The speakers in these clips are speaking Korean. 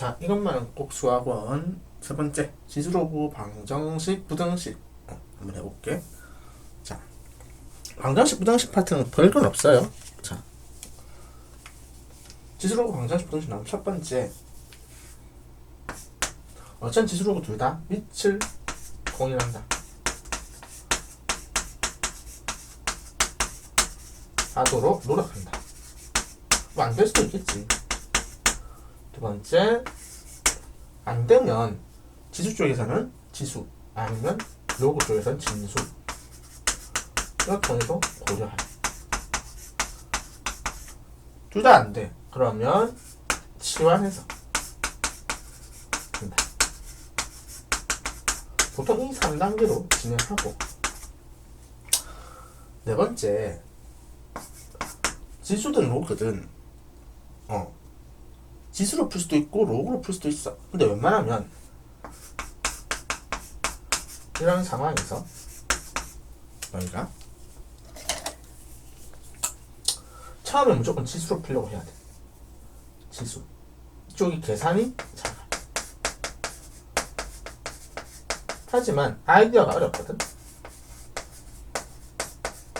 자, 이것만은 꼭 수학원 세 번째 지수로브 방정식 부등식 어, 한번 해볼게. 자, 방정식 부등식 파트는 별건 없어요. 자, 지수로브 방정식 부등식 나오면 첫 번째 어쩐 지수로브 둘다 밑을 공인한다. 하도록 노력한다. 뭐 안될 수도 있겠지. 두 번째, 안 되면 지수 쪽에서는 지수, 아니면 로그 쪽에서는 진수. 이렇게 해서 고려할. 둘 다 안 돼. 그러면 치환해서 한다. 보통 이 3단계로 진행하고 네 번째 지수든 로그든 어 지수로 풀 수도 있고 로그로 풀 수도 있어. 근데 웬만하면 이런 상황에서 너희가 처음에 무조건 지수로 풀려고 해야 돼. 지수. 이쪽이 계산이 작아. 하지만 아이디어가 어렵거든.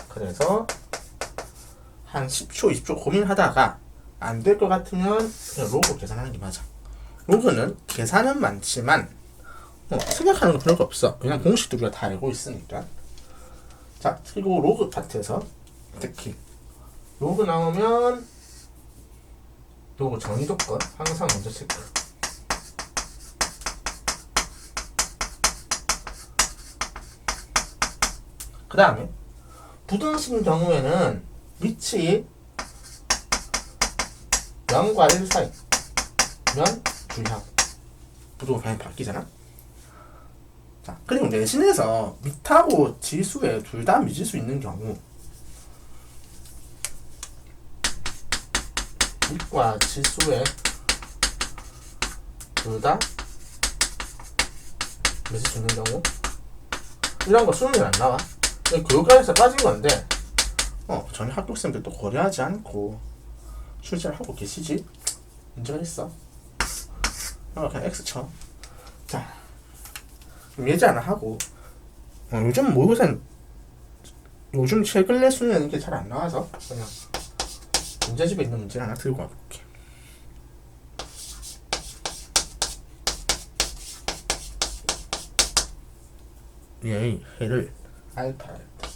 그래서 한 10초, 20초 고민하다가 안 될 것 같으면 그냥 로그 계산하는 게 맞아. 로그는 계산은 많지만 어, 생각하는 거 별거 없어. 그냥 공식도 우리가 다 알고 있으니까. 자, 그리고 로그 파트에서 특히 로그 나오면 로그 정의 조건 항상 먼저 체크. 그 다음에 부등식 경우에는 위치 0과 1 사이면 주향. 부등호 방향 바뀌잖아? 자 그리고 내신에서 밑하고 지수에 둘 다 미지수 있는 경우. 밑과 지수에 둘 다 미지수 있는 경우. 이런 거 수능이 안 나와. 교육과에서 빠진 건데 어, 전혀 학교생들도 고려하지 않고 출제를 하고 계시지? 있어. 어, 그냥 X 쳐. 자, 예제 하나 하고, 어, 요즘 모의고사는 요즘 최근 내 수는 이게 잘 안 나와서 그냥 문제집에 있는 문제 하나 들고 와볼게. 얘의 해를 알파 알파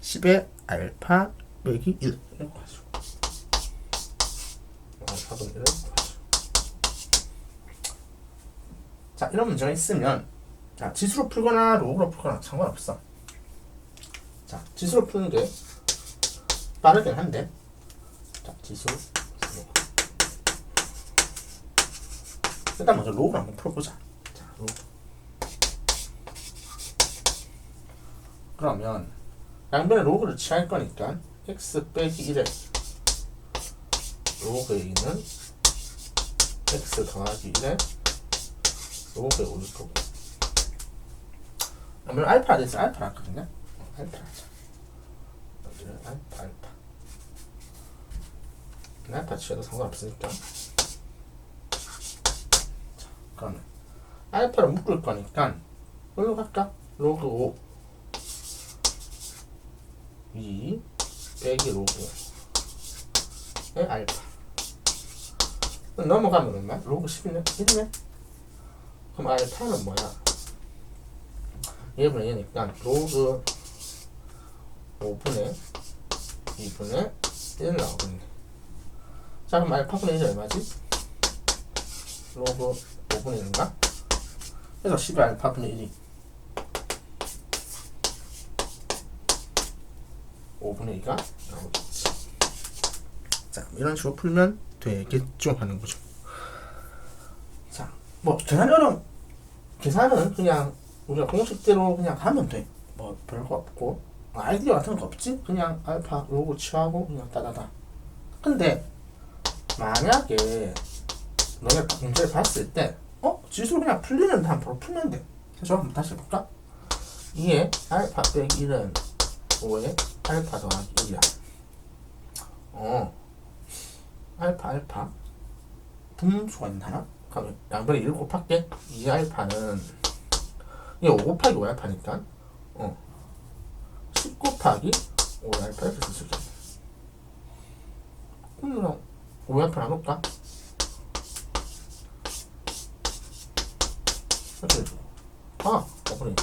10의 알파 빼기 1 이렇게 하죠. 알파분 1을 하죠. 자 이런 문제가 있으면 자 지수로 풀거나 로그로 풀거나 상관없어. 자 지수로 푸는 게 빠르긴 한데 자 지수. 일단 먼저 로그를 한번 풀어보자. 자 로그. 그러면 양변에 로그를 취할 거니까 x 빼기 1에 로그 a는 x 더하기 1에 로그에 올릴 거고 그러면 알파 대해서 알파 할거든요? 알파 하자. 알파 알파. 알파 취해도 상관없으니까. 자 그러면 알파를 묶을 거니까 뭘로 갈까? 로그 5 2 빼기 로그의 알파 넘어가면 얼마? 로그 10이네? 1이네? 그럼 알파는 뭐야? 1분의 2니까 로그 5분의 2분의 1 나오겠네 자 그럼 알파분의 1이 얼마지? 로그 5분의 1인가? 그래서 10의 알파분의 1이 5분의 2가 나오겠지. 자, 이런 식으로 풀면 되겠죠 하는 거죠. 자, 뭐 어려운 계산은 그냥 우리가 공식대로 그냥 하면 돼. 뭐 별거 없고 아이디어 같은 거 없지? 그냥 알파 로고 취하고 그냥 따다다. 근데 만약에 너네 문제를 봤을 때 어? 지수 그냥 풀리는 한 바로 풀면 돼. 그래서 한번 다시 해볼까? 2에 알파 빼기 1은 5에 알파 더하기 1이야. 어. 알파 알파 분수가 있나? 양변에 1 곱할게 2 알파는 이게 5 곱하기 5 알파니까 어. 10 곱하기 5 알파 이렇게 쓸수 있겠네 그럼 그냥 5알파 나눌까? 이렇게 해주고 아! 5분의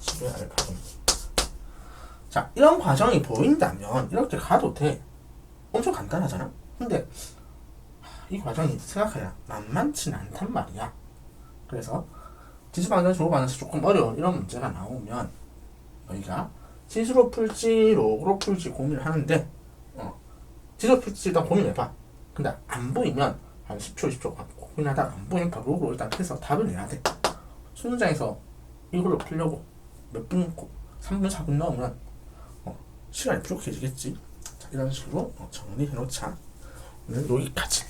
10의 알파분 자 이런 과정이 보인다면 이렇게 가도 돼 엄청 간단하잖아 근데 이 과정이 생각해야 만만치는 않단 말이야. 그래서 지수방정 주고받아서 조금 어려운 이런 문제가 나오면 여기가 지수로 풀지 로그로 풀지 고민을 하는데 어, 지수로 풀지 일단 고민해봐. 근데 안 보이면 한 10초 10초 고민하다가 안 보이면 바로 로그로 일단 해서 답을 내야 돼. 수능장에서 이걸로 풀려고 몇 분, 3분 4분 넣으면 어, 시간이 부족해지겠지. 자, 이런 식으로 어, 정리해놓자. 오늘 여기까지.